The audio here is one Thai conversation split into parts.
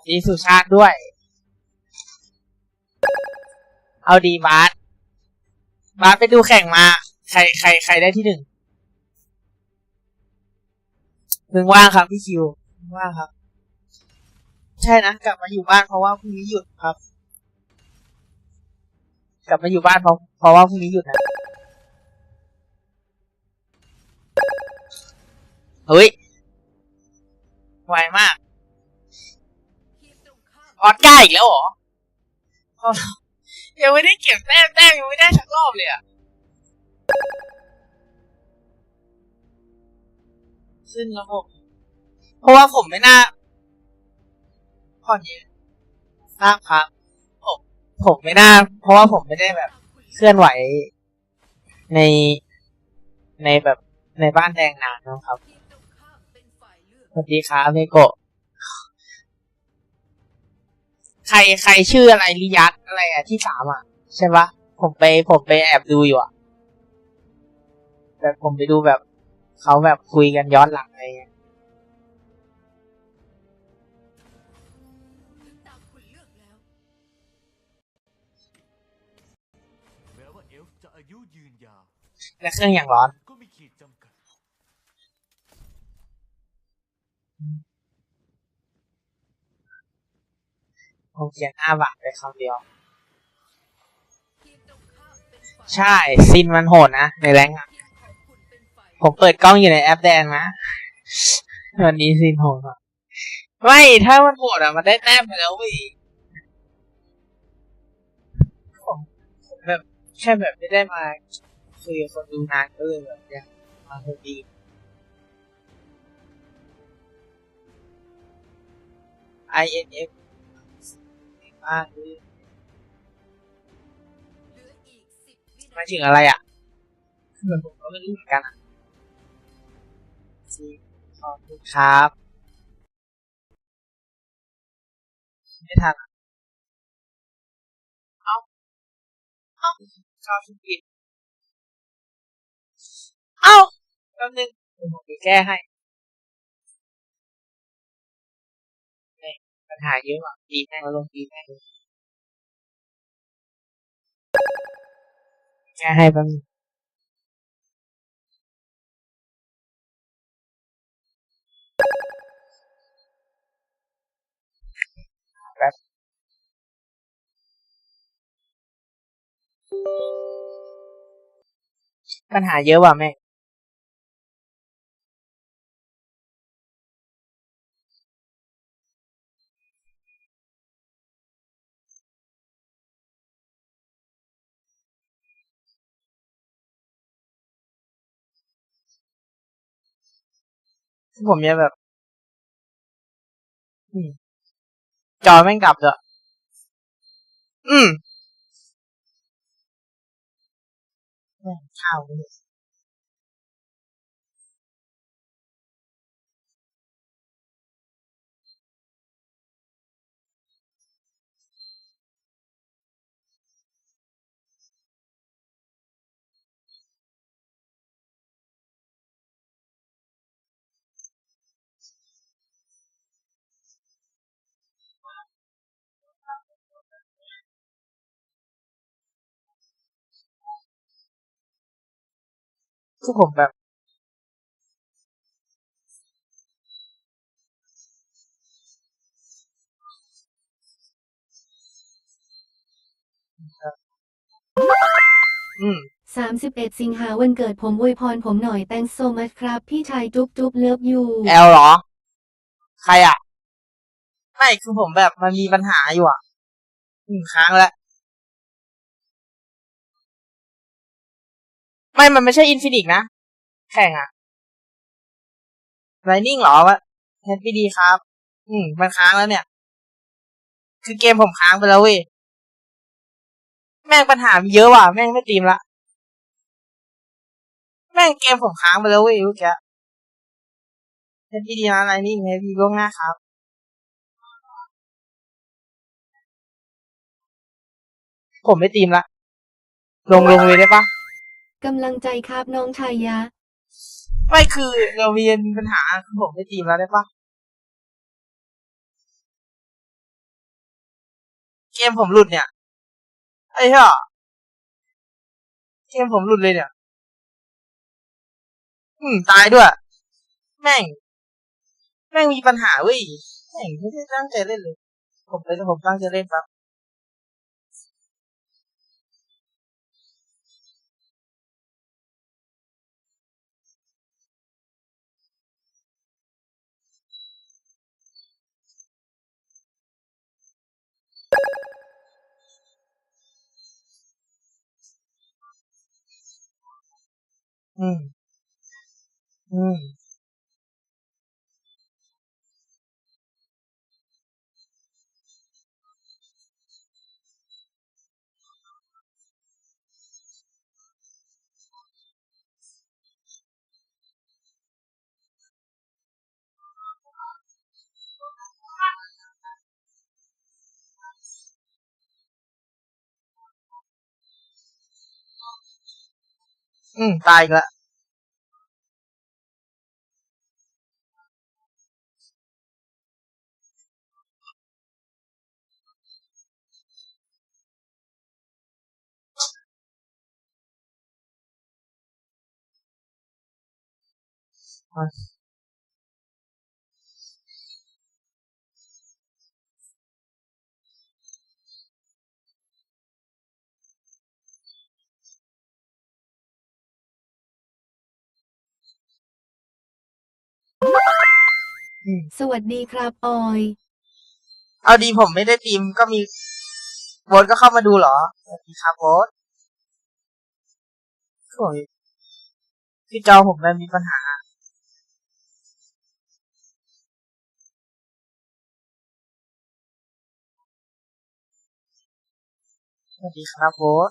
วัสดีสุชาติด้วย เอาดีบาสบาสไปดูแข่งมา ใครใครใครได้ที่หนึ่งมึงว่างครับพี่คิวมึงว่างครับ ใช่นะกลับมาอยู่บ้านเพราะว่าพรุ่งนี้หยุดครับ กลับมาอยู่บ้านเพราะเพราะว่าพรุ่งนี้หยุดนะเฮ้ยไวมาก ออสการ์อีกแล้วเหรอยังไม่ได้เก็บแต้มแต้มยังไม่ได้สักรอบเลยอะซึ่งระบบเพราะว่าผมไม่น่าผ่อนเยอะทราบครับผมผมไม่น่า เพราะว่าผมไม่ได้แบบ เคลื่อนไหวในในแบบในบ้านแดงนานนะครับสวัสดีครับเนโกะ ใครใครชื่ออะไรลิยัตอะไรอะที่สามอะ ใช่ปะผมไปผมไปแอบดูอยู่อะแบบผมไปดูแบบเขาแบบคุยกันย้อนหลังอะไรเงี้ยถึงตามคุณเลือกแล้วแม้ว่าเอลฟ์จะและเครื่องอย่างร้อน ก็มีขีดจำกัด ผมเขียนห้าบาทไปคำเดียวทีมตรงข้ามเป็นฝ่ายใช่ ซินมันโหดนะ ในแรงผมเปิดกล้องอยู่ในแอปแดงนะ วันนี้ซินโหดอะไม่ ถ้ามันโหดอะ มันได้แต้มไปแล้วว้ยผมแบบแค่แบบไม่ได้มาคุยกับคนดูนานก็เลยแบบอยากมาพอดี INF มากเออีกสิ บวิหมานาทียถึงอะไรอะเหมือนผมก็ไม่รู้เหมือนกันอะขอบคุณครับ ไม่ทันเอาเอาชอบชุดผิดเอาแป๊บนึงผมไปแก้ให้ หาเยอะอะดีแม่งแล้วลงดีแม่งเลยแก้ให้แป๊บนึงแป๊บปัญหาเยอะว่ะแม่ ผมเนี่ยแบบจอแม่งดับเลยอืมแม่งข้าวเลย คือผมแบบ อืม 31 สิงหาวันเกิดผมอวยพรผมหน่อย thanks so much ครับ พี่ชายจุ๊บจุ๊บเลิฟยูแอลเหรอ ใครอะ ไม่คือผมแบบมันมีปัญหาอยู่อะหนึ่งครั้งแล้ว ไม่ มันไม่ใช่อินฟินิกนะ แข่งอะไรนิ่งเหรอวะเฮดพีดีครับ อืม มันค้างแล้วเนี่ย คือเกมผมค้างไปแล้วเว้ย แม่งปัญหาเยอะว่ะ แม่งไม่ตีมละ แม่งเกมผมค้างไปแล้วเว้ยเมื่อกี้เฮดพีดีนะไรนิ่งเฮดพีล่วงหน้าครับผมไม่ตีมละ ลงลงเลยได้ปะ กำลังใจครับน้องชายยะ ไม่คือเรามีมีปัญหาคือผมไม่ตีมแล้วได้ปะเกมผมหลุดเนี่ย ไอ้เหี้ยเกมผมหลุดเลยเนี่ย อืมตายด้วย แม่ง แม่งมีปัญหาเว้ยแม่งไม่ได้ตั้งใจเล่นเลย ผมเลยผมตั้งใจเล่นครับ อืม อืมอืมต สวัสดีครับออย เอาดีผมไม่ได้ตีมก็มีโบทก็เข้ามาดูเหรอสวัสดีครับโบทโอ้ยคือจอผมมันมีปัญหา สวัสดีครับโบท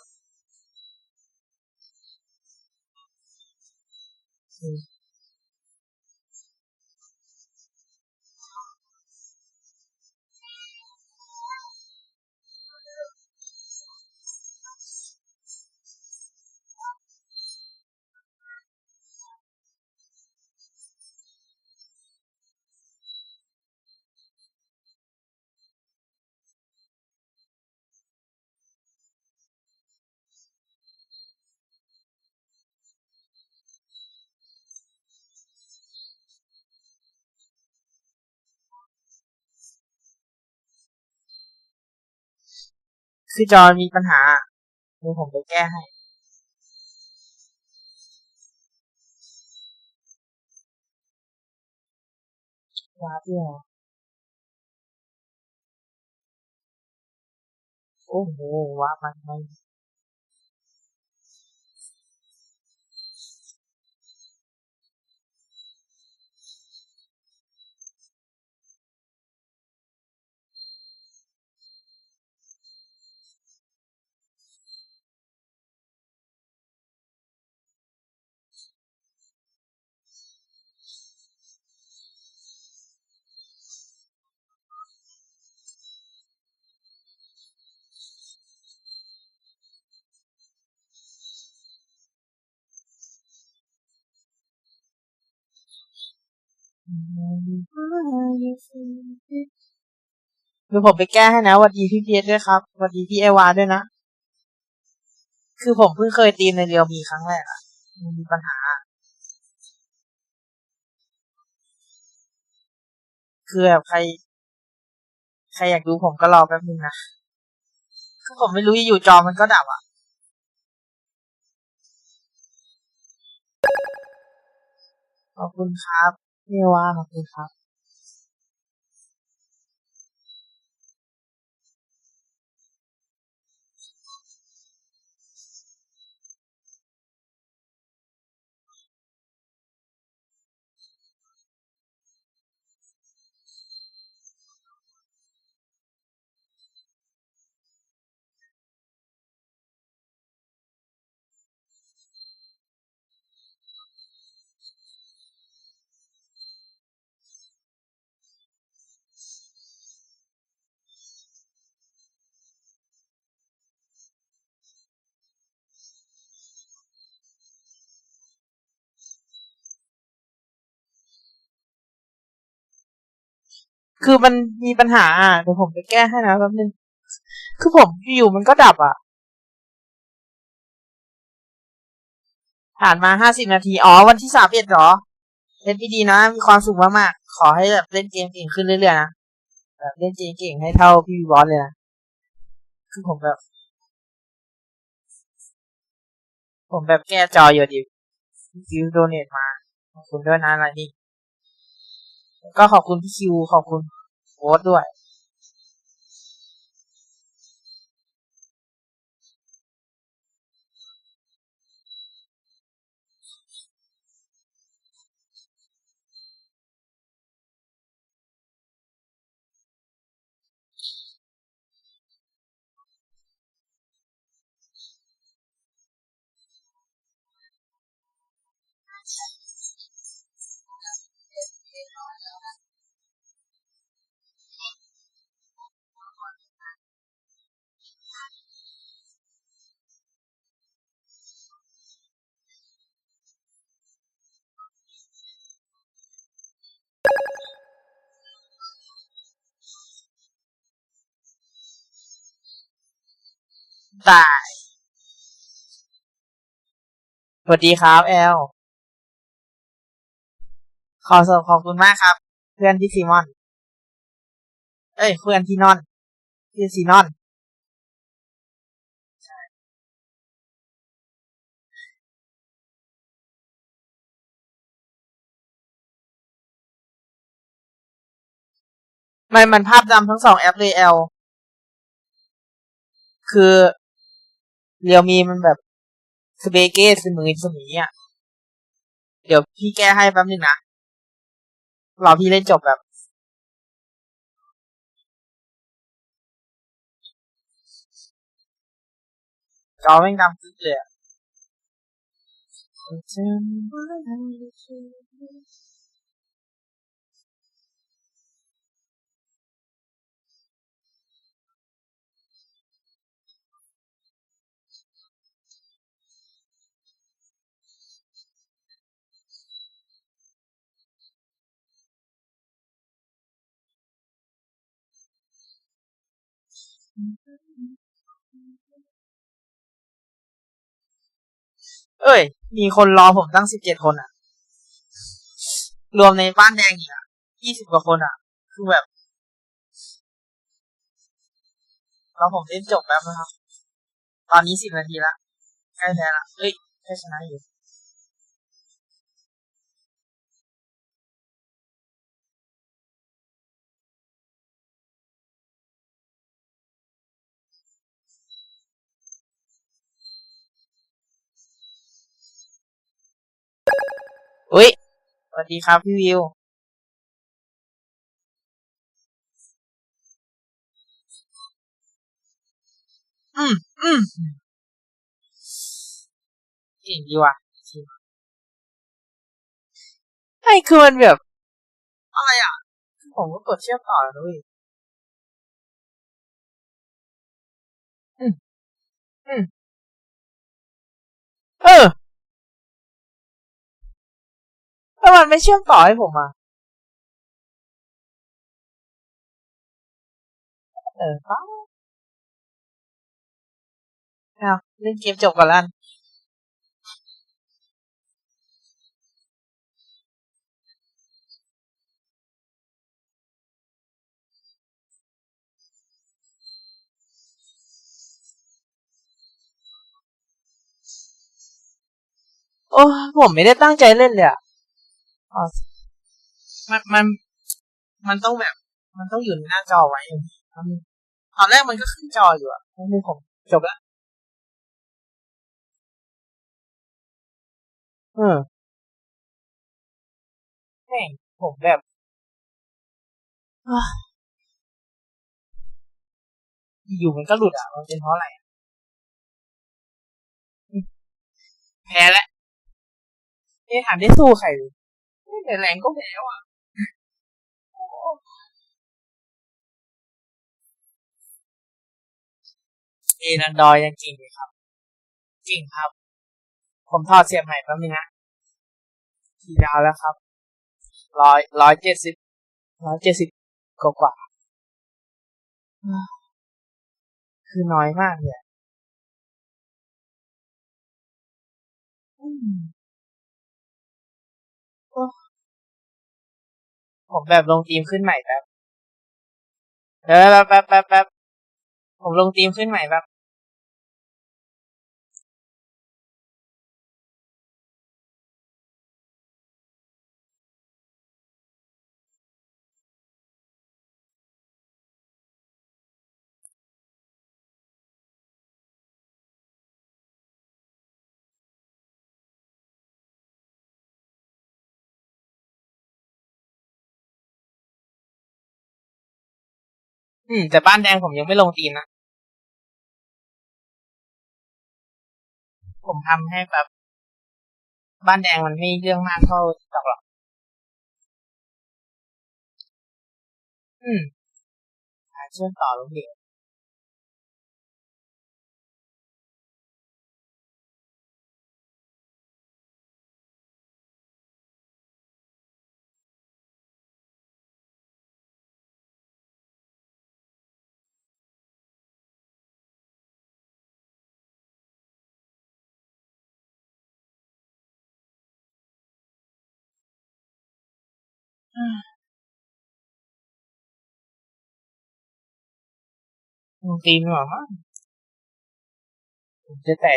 คือจอมีปัญหาเดี๋ยวผมไปแก้ให้ว้าเดียวโอ้โหว้ามันไม่ คือผมไปแก้ให้นะวันดีพี่เพียรด้วยครับวันดีพี่เอวาด้วยนะ คือผมเพิ่งเคยตีในเรียวมีครั้งแรกอะมันมีปัญหา คือแบบใคร ใครอยากดูผมก็รอแป๊บนึงนะ คือผมไม่รู้อยู่จอมันก็ดับอะขอบคุณครับเอวาขอบคุณครับ คือมันมีปัญหาอะเดี๋ยวผมไปแก้ให้นะแป๊บนึง คือผมอยู่มันก็ดับอะ ผ่านมาห้าสิบนาที อ๋อ วันที่สามเอ็ดเหรอเล่นดีนะ มีความสุขมากๆ ขอให้แบบเล่นเกมเก่งขึ้นเรื่อยๆนะ แบบเล่นเกมเก่งให้เท่าพี่บอสเลยนะ คือผมแบบ ผมแบบแก้จออยู่ดิฟิวโดเนทมา ขอบคุณด้วยนะอะไรนี่ ก็ขอบคุณพี่คิวขอบคุณโค้ดด้วยาย สวัสดีครับแอล ขอสขอบคุณมากครับ เพื่อนที่ซีมอน เอ้ย เพื่อนที่นอน ที่ซีนอนมันมันภาพดำทั้งสองแอปเลยแอล คือ เรียวมีมันแบบสเปเก้สมือสมีอะ เดี๋ยวพี่แก้ให้แป๊บนึงนะรอพี่เล่นจบแบบ จอแม่ดำขึ้นเลยอะ เอ้ย มีคนรอผมตั้งสิบเจ็ดคนอะรวมในบ้านแดงอีกอะยี่สิบกว่าคนอะคือแบบเราผมเล่นจบแล้วนะครับ ตอนนี้สิบนาทีละใกล้แพ้ละเฮ้ยแค่ชนะอยู่ อุ้ยสวัสดีครับพี่วิว อืมอืมเก่งดีว่ะจริงไอ้คือมันแบบ อะไรอะ ผมก็กดเชื่อมต่อแล้วด้วยอืมอืมเออ แล้วมันไม่เชื่อมต่อให้ผมอะ เออป้าเอาเล่นเกมจบก่อนละกันโอ้ผมไม่ได้ตั้งใจเล่นเลยอะ มันมันมันต้องแบบ มันต้องอยู่ในหน้าจอไว้อย่างนี้ตอนแรกมันก็ขึ้นจออยู่อะนั่นคือผมจบละเออแม่งผมแบบอยู่มันก็หลุดอะ มันเป็นเพราะอะไรแพ้แล้วเอ๊ะถามได้สู้ใครเลย แต่แรงก็แพ้ว่ะเอนันดอยยังจริงเลยครับ จริงครับ ผมทอดเสียบใหม่แป๊บนึงนะทียาวแล้วครับร้อยร้อยเจ็ดสิบร้อยเจ็ดสิบกว่ากว่าอ่าคือน้อยมากเลย ผมแบบลงทีมขึ้นใหม่แป๊บเดี๋ยวแป๊บแป๊บแป๊บแป๊บผมลงทีมขึ้นใหม่แป๊บ อืม แต่บ้านแดงผมยังไม่ลงตีนนะ ผมทำให้แบบ บ้านแดงมันไม่เรื่องมากเท่าตอกหรอกอืมหาเชื่อมต่อลงทีลงทีมดียวามั้งผมจะแต่